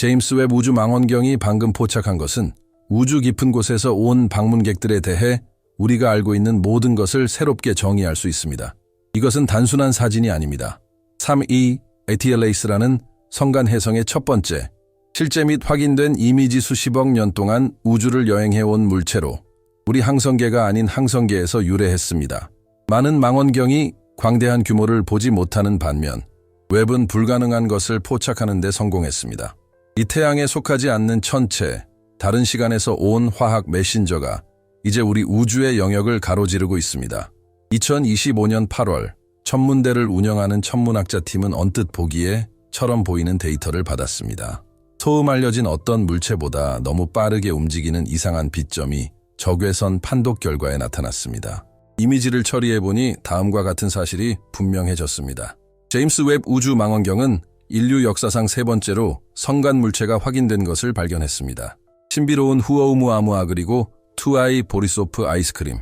제임스 웹 우주 망원경이 방금 포착한 것은 우주 깊은 곳에서 온 방문객들에 대해 우리가 알고 있는 모든 것을 새롭게 정의할 수 있습니다. 이것은 단순한 사진이 아닙니다. 3E 에티엘레이스라는 성간 해성의 첫 번째, 실제 및 확인된 이미지 수십억 년 동안 우주를 여행해온 물체로 우리 항성계가 아닌 항성계에서 유래했습니다. 많은 망원경이 광대한 규모를 보지 못하는 반면 웹은 불가능한 것을 포착하는 데 성공했습니다. 이 태양에 속하지 않는 천체, 다른 시간에서 온 화학 메신저가 이제 우리 우주의 영역을 가로지르고 있습니다. 2025년 8월 천문대를 운영하는 천문학자 팀은 언뜻 보기에 처럼 보이는 데이터를 받았습니다. 소음 알려진 어떤 물체보다 너무 빠르게 움직이는 이상한 빛점이 적외선 판독 결과에 나타났습니다. 이미지를 처리해보니 다음과 같은 사실이 분명해졌습니다. 제임스 웹 우주 망원경은 인류 역사상 세 번째로 성간 물체가 확인된 것을 발견했습니다. 신비로운 후어우무아무아 그리고 투아이 보리소프 아이스크림.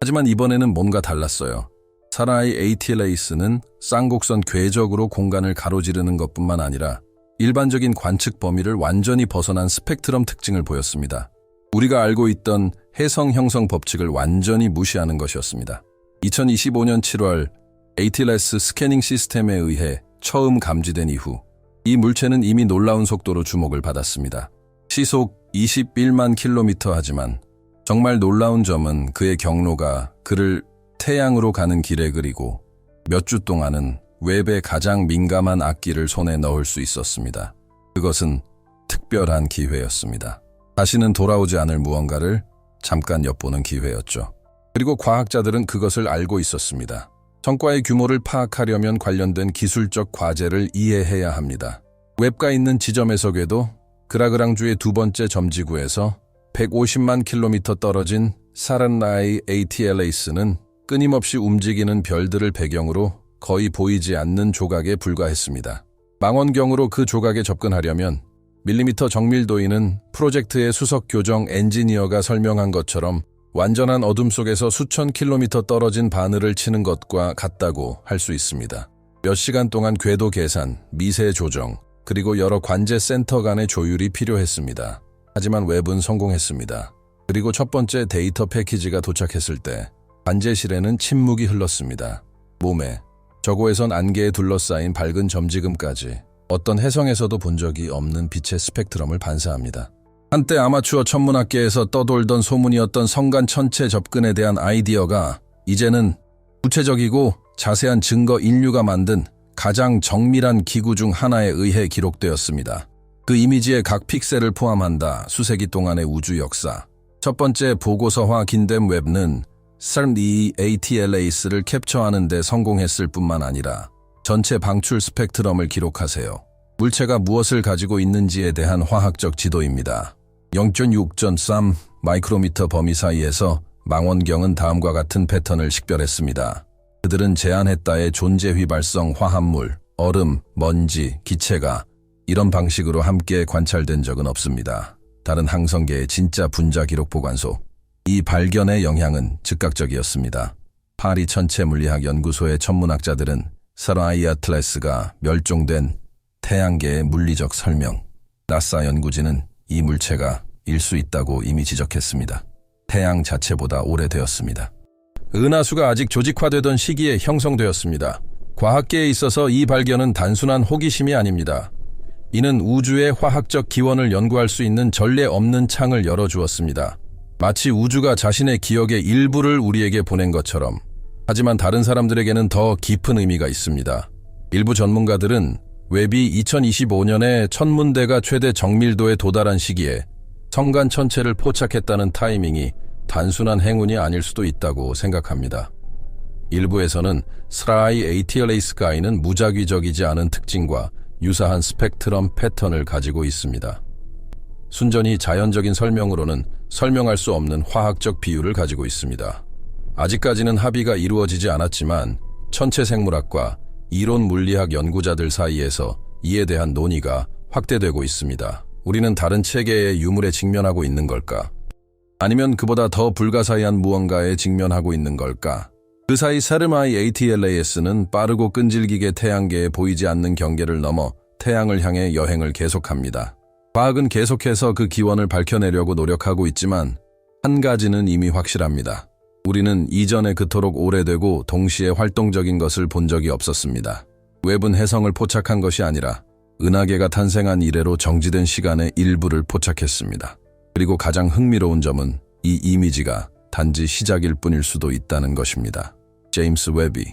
하지만 이번에는 뭔가 달랐어요. 사라이 에이티레이스는 쌍곡선 궤적으로 공간을 가로지르는 것뿐만 아니라 일반적인 관측 범위를 완전히 벗어난 스펙트럼 특징을 보였습니다. 우리가 알고 있던 해성 형성 법칙을 완전히 무시하는 것이었습니다. 2025년 7월 에이틸레스 스캐닝 시스템에 의해 처음 감지된 이후 이 물체는 이미 놀라운 속도로 주목을 받았습니다. 시속 21만 킬로미터 하지만 정말 놀라운 점은 그의 경로가 그를 태양으로 가는 길에 그리고 몇 주 동안은 웹의 가장 민감한 악기를 손에 넣을 수 있었습니다. 그것은 특별한 기회였습니다. 다시는 돌아오지 않을 무언가를 잠깐 엿보는 기회였죠. 그리고 과학자들은 그것을 알고 있었습니다. 성과의 규모를 파악하려면 관련된 기술적 과제를 이해해야 합니다. 웹가 있는 지점에서 궤도 그라그랑주의 두 번째 점지구에서 150만 킬로미터 떨어진 사란라이 ATLA스는 끊임없이 움직이는 별들을 배경으로 거의 보이지 않는 조각에 불과했습니다. 망원경으로 그 조각에 접근하려면 밀리미터 정밀도인은 프로젝트의 수석 교정 엔지니어가 설명한 것처럼 완전한 어둠 속에서 수천 킬로미터 떨어진 바늘을 치는 것과 같다고 할 수 있습니다. 몇 시간 동안 궤도 계산, 미세 조정, 그리고 여러 관제 센터 간의 조율이 필요했습니다. 하지만 웹은 성공했습니다. 그리고 첫 번째 데이터 패키지가 도착했을 때 관제실에는 침묵이 흘렀습니다. 몸에, 저고에선 안개에 둘러싸인 밝은 점지금까지 어떤 해성에서도 본 적이 없는 빛의 스펙트럼을 반사합니다. 한때 아마추어 천문학계에서 떠돌던 소문이었던 성간 천체 접근에 대한 아이디어가 이제는 구체적이고 자세한 증거 인류가 만든 가장 정밀한 기구 중 하나에 의해 기록되었습니다. 그 이미지의 각 픽셀을 포함한다 수세기 동안의 우주 역사. 첫 번째 보고서화 긴댐 웹는 CERN-2 ATLAS를 캡처하는 데 성공했을 뿐만 아니라 전체 방출 스펙트럼을 기록하세요. 물체가 무엇을 가지고 있는지에 대한 화학적 지도입니다. 0.6.3 마이크로미터 범위 사이에서 망원경은 다음과 같은 패턴을 식별했습니다. 그들은 제한했다의 존재 휘발성 화합물, 얼음, 먼지, 기체가 이런 방식으로 함께 관찰된 적은 없습니다. 다른 항성계의 진짜 분자 기록 보관소. 이 발견의 영향은 즉각적이었습니다. 파리 천체 물리학 연구소의 천문학자들은 사라이 아틀레스가 멸종된 태양계의 물리적 설명, 나사 연구진은 이 물체가 일 수 있다고 이미 지적했습니다. 태양 자체보다 오래되었습니다. 은하수가 아직 조직화되던 시기에 형성되었습니다. 과학계에 있어서 이 발견은 단순한 호기심이 아닙니다. 이는 우주의 화학적 기원을 연구할 수 있는 전례 없는 창을 열어주었습니다. 마치 우주가 자신의 기억의 일부를 우리에게 보낸 것처럼. 하지만 다른 사람들에게는 더 깊은 의미가 있습니다. 일부 전문가들은 웹이 2025년에 천문대가 최대 정밀도에 도달한 시기에 성간 천체를 포착했다는 타이밍이 단순한 행운이 아닐 수도 있다고 생각합니다. 일부에서는 스라이 ATLA스가이는 무작위적이지 않은 특징과 유사한 스펙트럼 패턴을 가지고 있습니다. 순전히 자연적인 설명으로는 설명할 수 없는 화학적 비율을 가지고 있습니다. 아직까지는 합의가 이루어지지 않았지만 천체 생물학과 이론 물리학 연구자들 사이에서 이에 대한 논의가 확대되고 있습니다. 우리는 다른 체계의 유물에 직면하고 있는 걸까? 아니면 그보다 더 불가사의한 무언가에 직면하고 있는 걸까? 그 사이 사르마이 ATLAS는 빠르고 끈질기게 태양계에 보이지 않는 경계를 넘어 태양을 향해 여행을 계속합니다. 과학은 계속해서 그 기원을 밝혀내려고 노력하고 있지만 한 가지는 이미 확실합니다. 우리는 이전에 그토록 오래되고 동시에 활동적인 것을 본 적이 없었습니다. 웹은 해성을 포착한 것이 아니라 은하계가 탄생한 이래로 정지된 시간의 일부를 포착했습니다. 그리고 가장 흥미로운 점은 이 이미지가 단지 시작일 뿐일 수도 있다는 것입니다. 제임스 웹이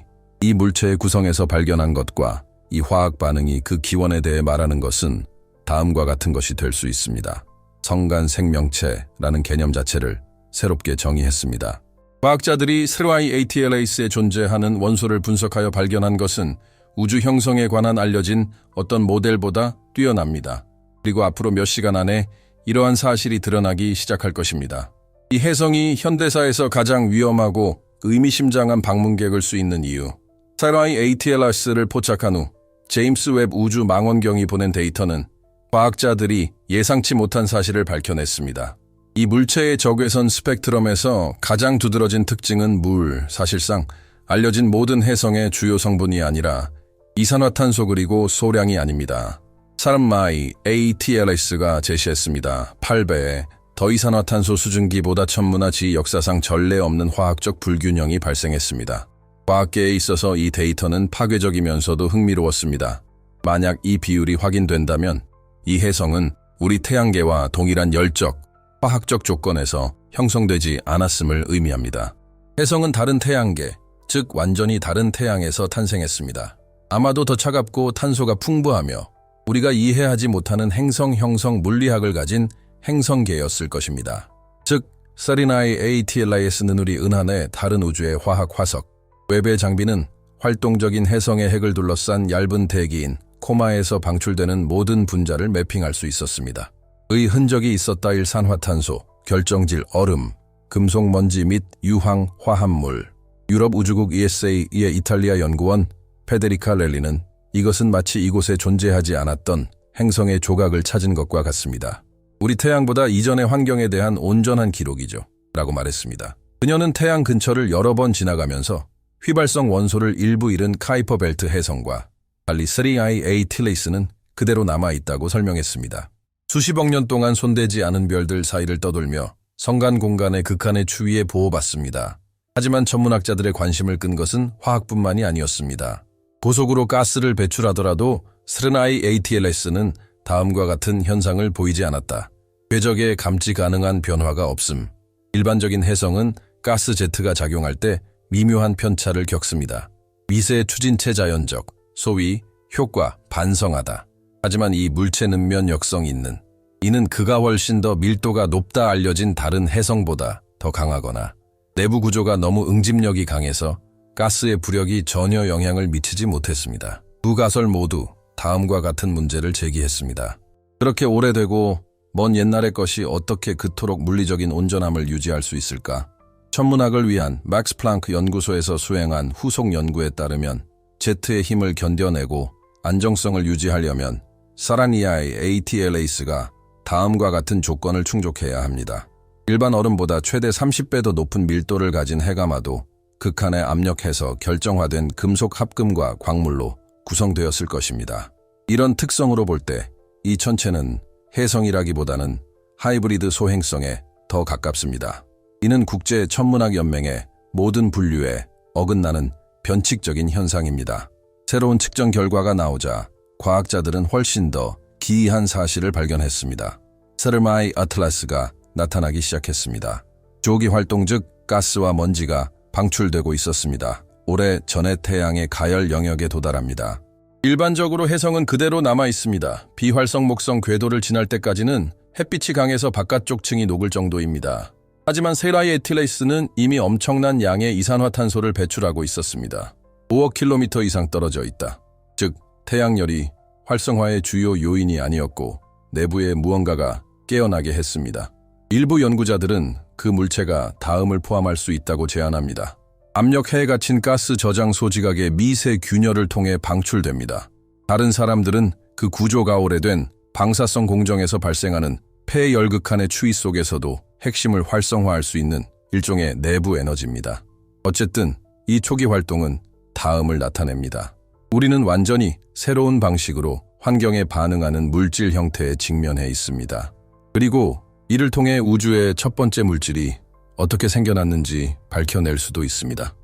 이 물체의 구성에서 발견한 것과 이 화학 반응이 그 기원에 대해 말하는 것은 다음과 같은 것이 될 수 있습니다. 성간 생명체라는 개념 자체를 새롭게 정의했습니다. 과학자들이 세로아이 ATLAS에 존재하는 원소를 분석하여 발견한 것은 우주 형성에 관한 알려진 어떤 모델보다 뛰어납니다. 그리고 앞으로 몇 시간 안에 이러한 사실이 드러나기 시작할 것입니다. 이 해성이 현대사에서 가장 위험하고 의미심장한 방문객을 수 있는 이유. 세로아이 ATLAS를 포착한 후 제임스 웹 우주 망원경이 보낸 데이터는 과학자들이 예상치 못한 사실을 밝혀냈습니다. 이 물체의 적외선 스펙트럼에서 가장 두드러진 특징은 물, 사실상 알려진 모든 해성의 주요 성분이 아니라 이산화탄소 그리고 소량이 아닙니다. 사람마이 ATLS가 제시했습니다. 8배의 더 이산화탄소 수증기보다 천문화지 역사상 전례 없는 화학적 불균형이 발생했습니다. 과학계에 있어서 이 데이터는 파괴적이면서도 흥미로웠습니다. 만약 이 비율이 확인된다면 이 해성은 우리 태양계와 동일한 열적, 화학적 조건에서 형성되지 않았음을 의미합니다. 해성은 다른 태양계, 즉 완전히 다른 태양에서 탄생했습니다. 아마도 더 차갑고 탄소가 풍부하며 우리가 이해하지 못하는 행성 형성 물리학을 가진 행성계였을 것입니다. 즉, 사리나이 ATLAS는 우리 은하내 다른 우주의 화학 화석, 웹의 장비는 활동적인 해성의 핵을 둘러싼 얇은 대기인 코마에서 방출되는 모든 분자를 매핑할 수 있었습니다. 의 흔적이 있었다 일산화탄소, 결정질 얼음, 금속 먼지 및 유황 화합물. 유럽 우주국 ESA의 이탈리아 연구원 페데리카 렐리는 이것은 마치 이곳에 존재하지 않았던 행성의 조각을 찾은 것과 같습니다. 우리 태양보다 이전의 환경에 대한 온전한 기록이죠. 라고 말했습니다. 그녀는 태양 근처를 여러 번 지나가면서 휘발성 원소를 일부 잃은 카이퍼 벨트 해성과 달리 3IA 틸레이스는 그대로 남아있다고 설명했습니다. 수십억 년 동안 손대지 않은 별들 사이를 떠돌며 성간 공간의 극한의 추위에 보호받습니다. 하지만 천문학자들의 관심을 끈 것은 화학뿐만이 아니었습니다. 고속으로 가스를 배출하더라도 스르나이 ATLS는 다음과 같은 현상을 보이지 않았다. 궤적에 감지 가능한 변화가 없음. 일반적인 해성은 가스 제트가 작용할 때 미묘한 편차를 겪습니다. 미세 추진체 자연적, 소위 효과 반성하다. 하지만 이 물체 는 면 역성이 있는 이는 그가 훨씬 더 밀도가 높다 알려진 다른 해성보다 더 강하거나 내부 구조가 너무 응집력이 강해서 가스의 부력이 전혀 영향을 미치지 못했습니다. 두 가설 모두 다음과 같은 문제를 제기했습니다. 그렇게 오래되고 먼 옛날의 것이 어떻게 그토록 물리적인 온전함을 유지할 수 있을까? 천문학을 위한 맥스 플랑크 연구소에서 수행한 후속 연구에 따르면 제트의 힘을 견뎌내고 안정성을 유지하려면 사라니아의 ATLAS가 다음과 같은 조건을 충족해야 합니다. 일반 얼음보다 최대 30배 더 높은 밀도를 가진 해가마도 극한의 압력해서 결정화된 금속 합금과 광물로 구성되었을 것입니다. 이런 특성으로 볼 때 이 천체는 해성이라기보다는 하이브리드 소행성에 더 가깝습니다. 이는 국제 천문학 연맹의 모든 분류에 어긋나는 변칙적인 현상입니다. 새로운 측정 결과가 나오자 과학자들은 훨씬 더 기이한 사실을 발견했습니다. 세르마이 아틀라스가 나타나기 시작했습니다. 조기 활동 즉 가스와 먼지가 방출되고 있었습니다. 오래 전에 태양의 가열 영역에 도달합니다. 일반적으로 해성은 그대로 남아 있습니다. 비활성 목성 궤도를 지날 때까지는 햇빛이 강해서 바깥쪽 층이 녹을 정도입니다. 하지만 세라이 에틸레이스는 이미 엄청난 양의 이산화탄소를 배출하고 있었습니다. 5억 킬로미터 이상 떨어져 있다. 즉, 태양열이 활성화의 주요 요인이 아니었고 내부에 무언가가 깨어나게 했습니다. 일부 연구자들은 그 물체가 다음을 포함할 수 있다고 제안합니다. 압력해에 갇힌 가스 저장 소지각의 미세 균열을 통해 방출됩니다. 다른 사람들은 그 구조가 오래된 방사성 공정에서 발생하는 폐열극한의 추위 속에서도 핵심을 활성화할 수 있는 일종의 내부 에너지입니다. 어쨌든 이 초기 활동은 다음을 나타냅니다. 우리는 완전히 새로운 방식으로 환경에 반응하는 물질 형태에 직면해 있습니다. 그리고 이를 통해 우주의 첫 번째 물질이 어떻게 생겨났는지 밝혀낼 수도 있습니다.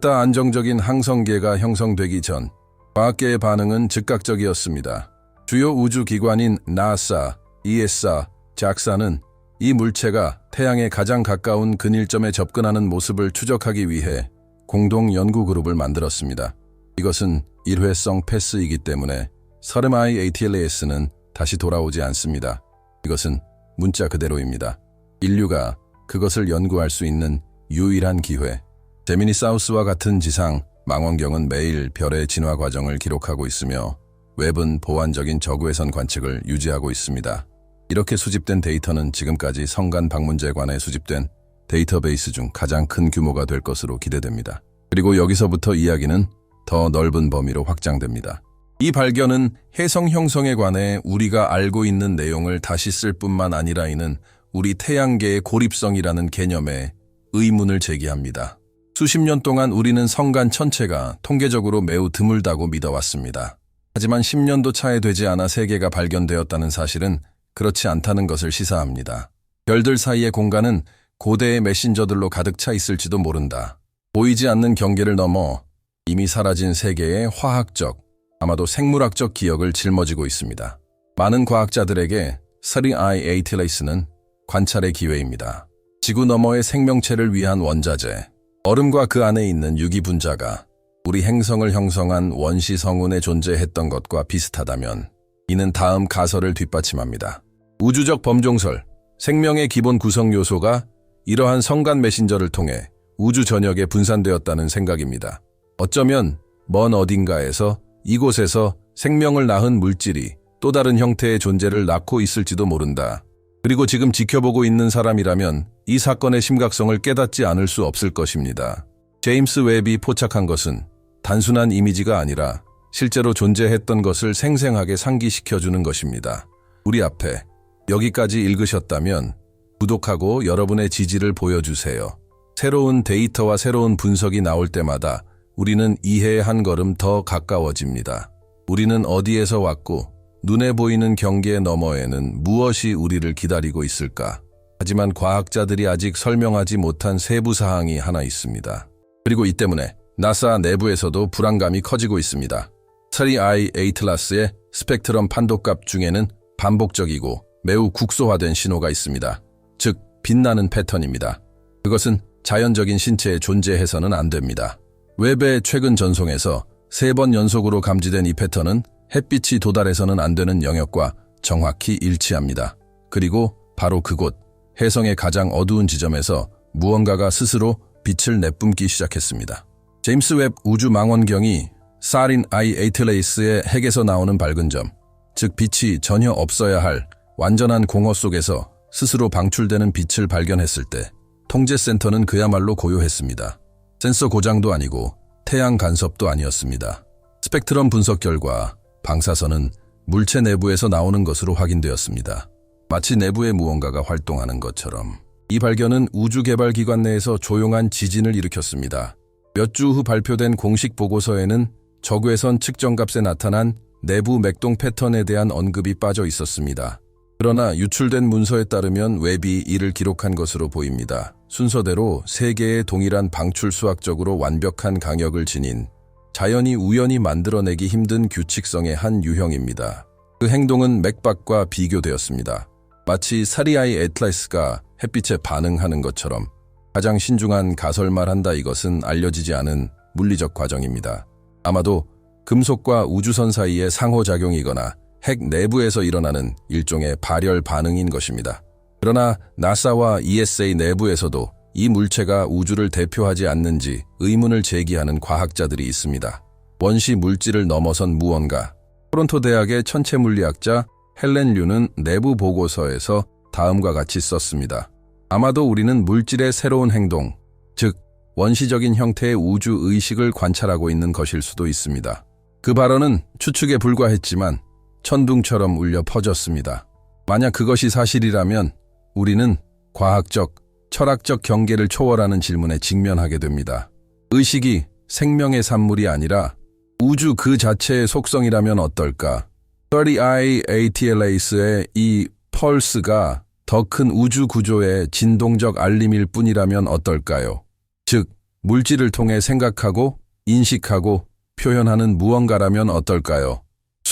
따라 안정적인 항성계가 형성되기 전 과학계의 반응은 즉각적이었습니다. 주요 우주 기관인 나사, ESA, 작사는 이 물체가 태양에 가장 가까운 근일점에 접근하는 모습을 추적하기 위해 공동 연구 그룹을 만들었습니다. 이것은 일회성 패스이기 때문에 서름I ATLAS는 다시 돌아오지 않습니다. 이것은 문자 그대로입니다. 인류가 그것을 연구할 수 있는 유일한 기회. 제미니 사우스와 같은 지상 망원경은 매일 별의 진화 과정을 기록하고 있으며 웹은 보완적인 저구외선 관측을 유지하고 있습니다. 이렇게 수집된 데이터는 지금까지 성간 방문제에 관해 수집된 데이터베이스 중 가장 큰 규모가 될 것으로 기대됩니다. 그리고 여기서부터 이야기는 더 넓은 범위로 확장됩니다. 이 발견은 해성 형성에 관해 우리가 알고 있는 내용을 다시 쓸 뿐만 아니라 이는 우리 태양계의 고립성이라는 개념에 의문을 제기합니다. 수십 년 동안 우리는 성간 천체가 통계적으로 매우 드물다고 믿어왔습니다. 하지만 10년도 차에 되지 않아 세계가 발견되었다는 사실은 그렇지 않다는 것을 시사합니다. 별들 사이의 공간은 고대의 메신저들로 가득 차 있을지도 모른다. 보이지 않는 경계를 넘어 이미 사라진 세계의 화학적, 아마도 생물학적 기억을 짊어지고 있습니다. 많은 과학자들에게 서리 아이 에이틸레이스는 관찰의 기회입니다. 지구 너머의 생명체를 위한 원자재, 얼음과 그 안에 있는 유기분자가 우리 행성을 형성한 원시 성운에 존재했던 것과 비슷하다면 이는 다음 가설을 뒷받침합니다. 우주적 범종설, 생명의 기본 구성 요소가 이러한 성간 메신저를 통해 우주 전역에 분산되었다는 생각입니다. 어쩌면 먼 어딘가에서 이곳에서 생명을 낳은 물질이 또 다른 형태의 존재를 낳고 있을지도 모른다. 그리고 지금 지켜보고 있는 사람이라면 이 사건의 심각성을 깨닫지 않을 수 없을 것입니다. 제임스 웹이 포착한 것은 단순한 이미지가 아니라 실제로 존재했던 것을 생생하게 상기시켜주는 것입니다. 우리 앞에 여기까지 읽으셨다면 구독하고 여러분의 지지를 보여주세요. 새로운 데이터와 새로운 분석이 나올 때마다 우리는 이해에 한 걸음 더 가까워집니다. 우리는 어디에서 왔고 눈에 보이는 경계 너머에는 무엇이 우리를 기다리고 있을까? 하지만 과학자들이 아직 설명하지 못한 세부 사항이 하나 있습니다. 그리고 이 때문에 나사 내부에서도 불안감이 커지고 있습니다. 서리 아이 에이틀라스의 스펙트럼 판도값 중에는 반복적이고 매우 국소화된 신호가 있습니다. 즉, 빛나는 패턴입니다. 그것은 자연적인 신체에 존재해서는 안 됩니다. 웹의 최근 전송에서 세 번 연속으로 감지된 이 패턴은 햇빛이 도달해서는 안 되는 영역과 정확히 일치합니다. 그리고 바로 그곳, 해성의 가장 어두운 지점에서 무언가가 스스로 빛을 내뿜기 시작했습니다. 제임스 웹 우주 망원경이 사린 아이 에이틀레이스의 핵에서 나오는 밝은 점, 즉 빛이 전혀 없어야 할 완전한 공허 속에서 스스로 방출되는 빛을 발견했을 때 통제센터는 그야말로 고요했습니다. 센서 고장도 아니고 태양 간섭도 아니었습니다. 스펙트럼 분석 결과 방사선은 물체 내부에서 나오는 것으로 확인되었습니다. 마치 내부에 무언가가 활동하는 것처럼. 이 발견은 우주개발기관 내에서 조용한 지진을 일으켰습니다. 몇 주 후 발표된 공식 보고서에는 적외선 측정값에 나타난 내부 맥동 패턴에 대한 언급이 빠져 있었습니다. 그러나 유출된 문서에 따르면 웹이 이를 기록한 것으로 보입니다. 순서대로 세 개의 동일한 방출 수학적으로 완벽한 강역을 지닌 자연이 우연히 만들어내기 힘든 규칙성의 한 유형입니다. 그 행동은 맥박과 비교되었습니다. 마치 사리아이 애틀라스가 햇빛에 반응하는 것처럼 가장 신중한 가설말 한다 이것은 알려지지 않은 물리적 과정입니다. 아마도 금속과 우주선 사이의 상호작용이거나 핵 내부에서 일어나는 일종의 발열 반응인 것입니다. 그러나 나사와 ESA 내부에서도 이 물체가 우주를 대표하지 않는지 의문을 제기하는 과학자들이 있습니다. 원시 물질을 넘어선 무언가. 토론토 대학의 천체 물리학자 헬렌 류는 내부 보고서에서 다음과 같이 썼습니다. 아마도 우리는 물질의 새로운 행동, 즉 원시적인 형태의 우주 의식을 관찰하고 있는 것일 수도 있습니다. 그 발언은 추측에 불과했지만 천둥처럼 울려 퍼졌습니다. 만약 그것이 사실이라면 우리는 과학적, 철학적 경계를 초월하는 질문에 직면하게 됩니다. 의식이 생명의 산물이 아니라 우주 그 자체의 속성이라면 어떨까? 30i ATLAS의 이 펄스가 더 큰 우주 구조의 진동적 알림일 뿐이라면 어떨까요? 즉, 물질을 통해 생각하고 인식하고 표현하는 무언가라면 어떨까요?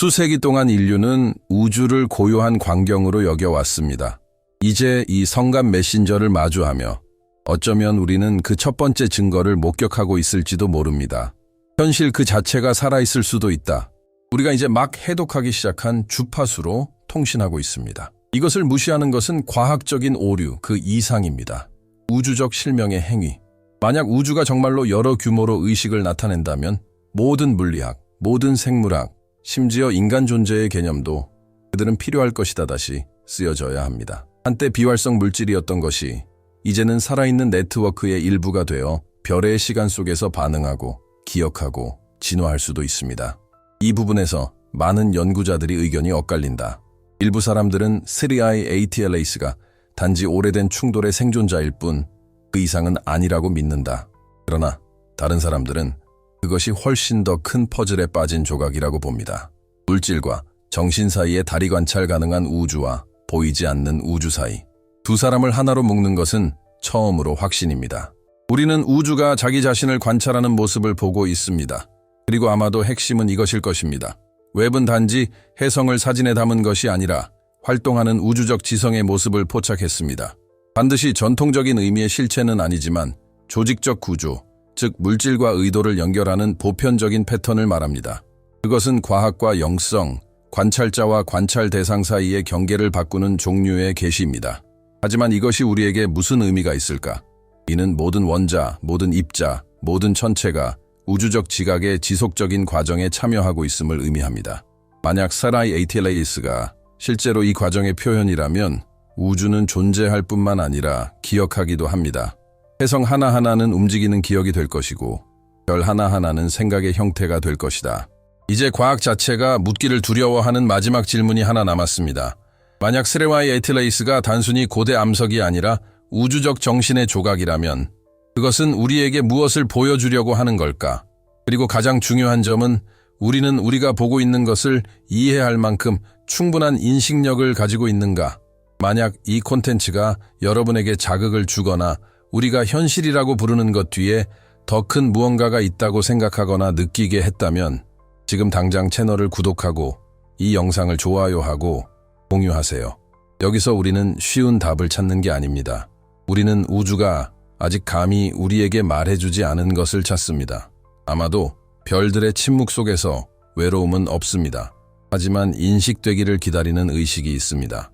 수세기 동안 인류는 우주를 고요한 광경으로 여겨왔습니다. 이제 이 성감 메신저를 마주하며 어쩌면 우리는 그 첫 번째 증거를 목격하고 있을지도 모릅니다. 현실 그 자체가 살아있을 수도 있다. 우리가 이제 막 해독하기 시작한 주파수로 통신하고 있습니다. 이것을 무시하는 것은 과학적인 오류, 그 이상입니다. 우주적 실명의 행위. 만약 우주가 정말로 여러 규모로 의식을 나타낸다면 모든 물리학, 모든 생물학, 심지어 인간 존재의 개념도 그들은 필요할 것이다 다시 쓰여져야 합니다. 한때 비활성 물질이었던 것이 이제는 살아있는 네트워크의 일부가 되어 별의 시간 속에서 반응하고 기억하고 진화할 수도 있습니다. 이 부분에서 많은 연구자들이 의견이 엇갈린다. 일부 사람들은 3i ATLAS가 단지 오래된 충돌의 생존자일 뿐 그 이상은 아니라고 믿는다. 그러나 다른 사람들은 그것이 훨씬 더 큰 퍼즐에 빠진 조각이라고 봅니다. 물질과 정신 사이의 다리 관찰 가능한 우주와 보이지 않는 우주 사이. 두 사람을 하나로 묶는 것은 처음으로 확신입니다. 우리는 우주가 자기 자신을 관찰하는 모습을 보고 있습니다. 그리고 아마도 핵심은 이것일 것입니다. 웹은 단지 해성을 사진에 담은 것이 아니라 활동하는 우주적 지성의 모습을 포착했습니다. 반드시 전통적인 의미의 실체는 아니지만 조직적 구조, 즉 물질과 의도를 연결하는 보편적인 패턴을 말합니다. 그것은 과학과 영성, 관찰자와 관찰 대상 사이의 경계를 바꾸는 종류의 계시입니다. 하지만 이것이 우리에게 무슨 의미가 있을까? 이는 모든 원자, 모든 입자, 모든 천체가 우주적 지각의 지속적인 과정에 참여하고 있음을 의미합니다. 만약 사라이 에이텔레이스가 실제로 이 과정의 표현이라면 우주는 존재할 뿐만 아니라 기억하기도 합니다. 해성 하나하나는 움직이는 기억이 될 것이고 별 하나하나는 생각의 형태가 될 것이다. 이제 과학 자체가 묻기를 두려워하는 마지막 질문이 하나 남았습니다. 만약 스레와이 에틀레이스가 단순히 고대 암석이 아니라 우주적 정신의 조각이라면 그것은 우리에게 무엇을 보여주려고 하는 걸까? 그리고 가장 중요한 점은 우리는 우리가 보고 있는 것을 이해할 만큼 충분한 인식력을 가지고 있는가? 만약 이 콘텐츠가 여러분에게 자극을 주거나 우리가 현실이라고 부르는 것 뒤에 더 큰 무언가가 있다고 생각하거나 느끼게 했다면 지금 당장 채널을 구독하고 이 영상을 좋아요하고 공유하세요. 여기서 우리는 쉬운 답을 찾는 게 아닙니다. 우리는 우주가 아직 감히 우리에게 말해주지 않은 것을 찾습니다. 아마도 별들의 침묵 속에서 외로움은 없습니다. 하지만 인식되기를 기다리는 의식이 있습니다.